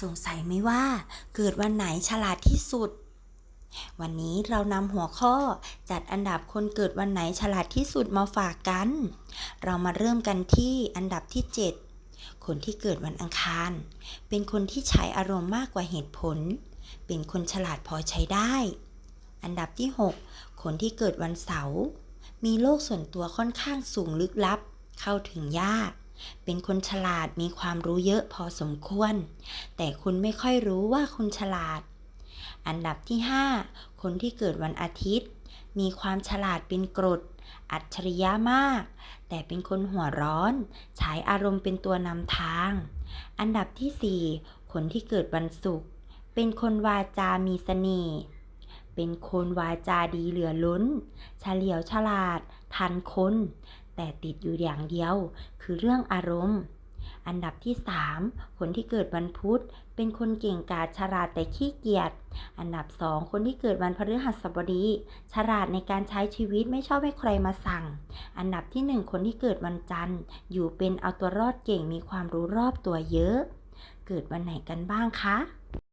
สงสัยไหมว่าเกิดวันไหนฉลาดที่สุด วันนี้เรานำหัวข้อจัดอันดับคนเกิดวันไหนฉลาดที่สุดมาฝากกัน เรามาเริ่มกันที่อันดับที่ 7 คนที่เกิดวันอังคาร เป็นคนที่ใช้อารมณ์มากกว่าเหตุผล เป็นคนฉลาดพอใช้ได้ อันดับที่ 6 คนที่เกิดวันเสาร์มีโลกส่วนตัวค่อนข้างสูงลึกลับ เข้าถึงยาก เป็นคนฉลาดมีความรู้เยอะพอสมควร แต่คุณไม่ค่อยรู้ว่าคุณฉลาด อันดับที่ 5 คนที่เกิดวันอาทิตย์ มีความฉลาดเป็นกรด อัจฉริยะมาก แต่เป็นคนหัวร้อนใช้อารมณ์เป็นตัวนำทาง อันดับที่ 4 คนที่เกิดวันศุกร์เป็นคนวาจามีเสน่ห์ เป็นคนวาจาดีเหลือล้น เฉลียวฉลาด ทันคน แต่ติดอยู่อย่างเดียว คือเรื่องอารมณ์ อันดับที่ 3 คนที่เกิดวันพุธ เป็นคนเก่งกาจฉลาดแต่ขี้เกียจ อันดับ 2 คนที่เกิดวันพฤหัสบดี ฉลาดในการใช้ชีวิตไม่ชอบให้ใครมาสั่ง อันดับที่ 1 คนที่เกิดวันจันทร์ อยู่เป็นเอาตัวรอดเก่งมีความรู้รอบตัวเยอะ เกิดวันไหนกันบ้างคะ